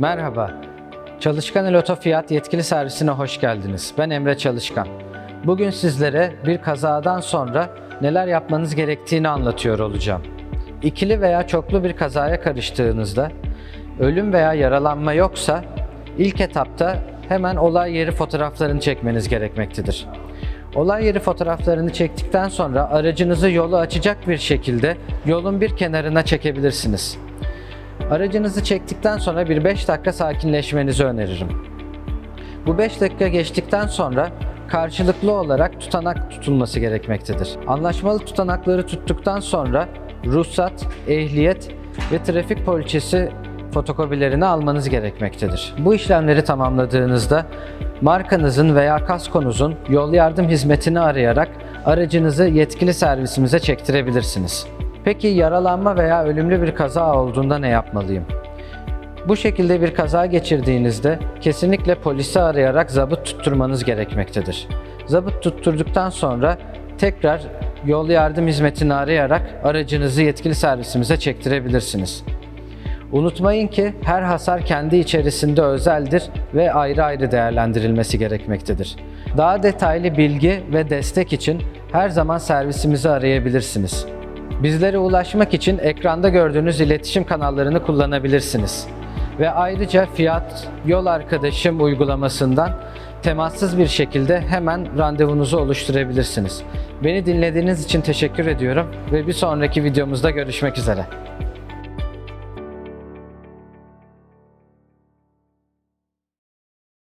Merhaba. Çalışkan El Oto Fiyat yetkili servisine hoş geldiniz. Ben Emre Çalışkan. Bugün sizlere bir kazadan sonra neler yapmanız gerektiğini anlatıyor olacağım. İkili veya çoklu bir kazaya karıştığınızda ölüm veya yaralanma yoksa ilk etapta hemen olay yeri fotoğraflarını çekmeniz gerekmektedir. Olay yeri fotoğraflarını çektikten sonra aracınızı yolu açacak bir şekilde yolun bir kenarına çekebilirsiniz. Aracınızı çektikten sonra bir 5 dakika sakinleşmenizi öneririm. Bu 5 dakika geçtikten sonra karşılıklı olarak tutanak tutulması gerekmektedir. Anlaşmalı tutanakları tuttuktan sonra ruhsat, ehliyet ve trafik poliçesi fotokopilerini almanız gerekmektedir. Bu işlemleri tamamladığınızda markanızın veya kaskonuzun yol yardım hizmetini arayarak aracınızı yetkili servisimize çektirebilirsiniz. Peki yaralanma veya ölümlü bir kaza olduğunda ne yapmalıyım? Bu şekilde bir kaza geçirdiğinizde kesinlikle polisi arayarak zabıt tutturmanız gerekmektedir. Zabıt tutturduktan sonra tekrar yol yardım hizmetini arayarak aracınızı yetkili servisimize çektirebilirsiniz. Unutmayın ki her hasar kendi içerisinde özeldir ve ayrı ayrı değerlendirilmesi gerekmektedir. Daha detaylı bilgi ve destek için her zaman servisimizi arayabilirsiniz. Bizlere ulaşmak için ekranda gördüğünüz iletişim kanallarını kullanabilirsiniz. Ve ayrıca Fiyat Yol Arkadaşım uygulamasından temassız bir şekilde hemen randevunuzu oluşturabilirsiniz. Beni dinlediğiniz için teşekkür ediyorum ve bir sonraki videomuzda görüşmek üzere.